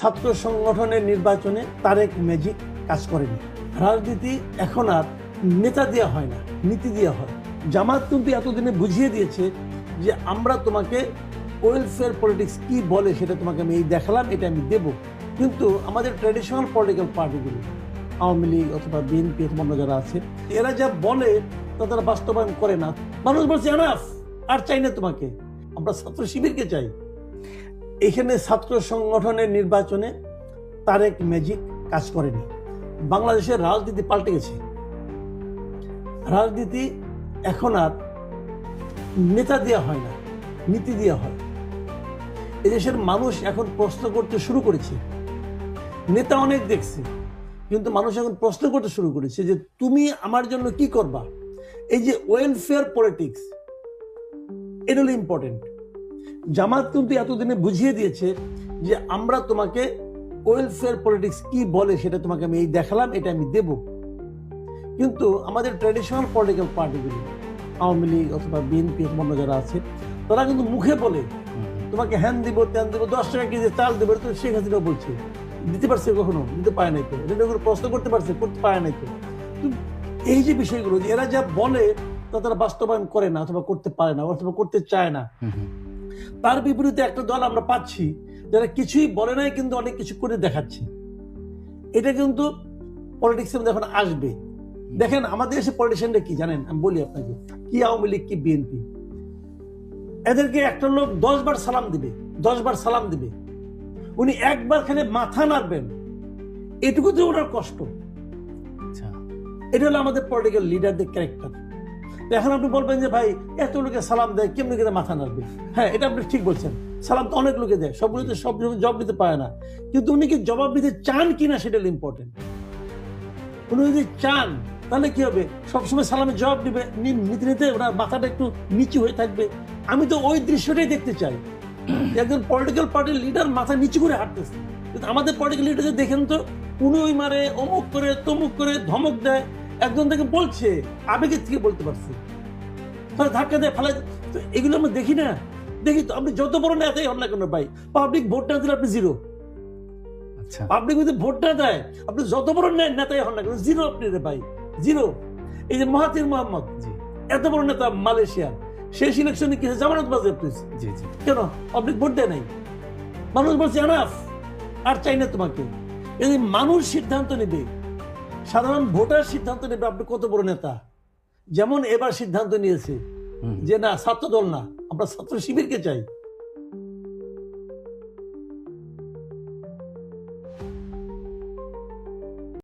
ছাত্র সংগঠনের নির্বাচনে তারেক ম্যাজিক কাজ করেনি। রাজনীতি এখন আর নেতা দেওয়া হয় না, নীতি দেওয়া হয়। জামাত কিন্তু এতদিনে বুঝিয়ে দিয়েছে যে আমরা তোমাকে ওয়েলফেয়ার পলিটিক্স কি বলে সেটা তোমাকে আমি এই দেখালাম, এটা আমি দেব। কিন্তু আমাদের ট্র্যাডিশনাল পলিটিক্যাল পার্টিগুলো আওয়ামী লীগ অথবা বিএনপি অথবা অন্য যারা আছে, এরা যা বলে তা তারা বাস্তবায়ন করে না। মানুষ বলছে এনাফ আর চাই না তোমাকে। আমরা ছাত্র শিবিরকে চাই। এখানে ছাত্র সংগঠনের নির্বাচনে তারেক ম্যাজিক কাজ করেনি। বাংলাদেশের রাজনীতি পাল্টে গেছে। রাজনীতি এখন আর নেতা দেওয়া হয় না, নীতি দেওয়া হয়। এদেশের মানুষ এখন প্রশ্ন করতে শুরু করেছে। নেতা অনেক দেখছে, কিন্তু মানুষ এখন প্রশ্ন করতে শুরু করেছে যে তুমি আমার জন্য কি করবা? এই যে ওয়েলফেয়ার পলিটিক্স এটা হলো ইম্পর্টেন্ট জামাত কিন্তু এতদিনে বুঝিয়ে দিয়েছে যে আমরা তোমাকে ওয়েলফেয়ার পলিটিক্স কি বলে সেটা তোমাকে আমি এই দেখালাম এটা আমি দেব। কিন্তু আমাদের ট্র্যাডিশনাল পলিটিক্যাল পার্টিগুলো আওয়ামী লীগ অথবা বিএনপি অন্য যারা আছে তারা কিন্তু মুখে বলে তোমাকে হ্যান দিব ত্যান দিব দশ টাকা কেজি চাল দেবো তো শেখ হাসিনা বলছে। দিতে পারছে কখনো? দিতে পারে নাই তো। এটা প্রশ্ন করতে পারছে? করতে পারে নাই তো। এই যে বিষয়গুলো এরা যা বলে তা তারা বাস্তবায়ন করে না অথবা করতে পারে না অথবা করতে চায় না। তার বিপরীতে একটা দল আমরা পাচ্ছি যারা কিছুই বলে নাই কিন্তু অনেক কিছু করে দেখাচ্ছে। এটা কিন্তু পলিটিক্সের মধ্যে এখন আসবে। দেখেন আমাদের দেশে পলিটিশিয়ানরা কি জানেন? আমি বলি আপনাকে কি আওয়ামী লীগ কি বিএনপি এদেরকে একটা লোক দশ বার সালাম দিবে দশ বার সালাম দিবে। উনি একবার খালি মাথা নাড়বেন। এটুকু তো ওনার কষ্ট। আচ্ছা। এটা হলো আমাদের পলিটিক্যাল লিডারদের ক্যারেক্টার এখন আপনি বলবেন যে, ভাই, এত লোকে সালাম দেয়, কেমনি করে মাথা নাড়বে? হ্যাঁ এটা আপনি ঠিক বলছেন। সালাম তো অনেক লোকে দেয়, সবগুলো তো সব জবাব দিতে পারে না। কিন্তু উনি কি জবাব দিতে চান কিনা সেটা ইম্পর্টেন্ট উনি যদি চান, তাহলে কি হবে? সবসময় সালামের জবাব দিবে নিতে নিতে ওনার মাথাটা একটু নিচু হয়ে থাকবে। আমি তো ওই দৃশ্যটাই দেখতে চাই। একজন পলিটিক্যাল পার্টির লিডার মাথা নিচু করে হাঁটতেছে। কিন্তু আমাদের পলিটিক্যাল লিডার দেখেন তো, উনি ওই মারে, অমুক করে, তমুক করে ধমক দেয়। একজন থেকে বলছে আবেগের থেকে বলতে পারছে। তাহলে ধাক্কা দেয় ফেলা তো এগুলো আমরা দেখি না। দেখি তো আপনি যত বড় নেতাই হন না কেন ভাই? পাবলিক ভোট না দিলে আপনি জিরো আচ্ছা। পাবলিক যদি ভোট না দেয় আপনি যত বড় নেতাই হন না কেন জিরো আপনি রে ভাই। জিরো এই যে মাহাতির মোহাম্মদ এত বড় নেতা মালয়েশিয়ার। শেষ ইলেকশনে কি জামানত হয়েছে জি জি। কেন? পাবলিক ভোট দেয় নাই। মানুষ বলছে এনাফ আর চাই না তোমাকে। যদি মানুষ সিদ্ধান্ত নেবে সাধারণ ভোটার সিদ্ধান্ত নেবে আপনি কত বড় নেতা? যেমন এবার সিদ্ধান্ত নিয়েছে যে না ছাত্র দল না আমরা ছাত্র শিবিরকে চাই।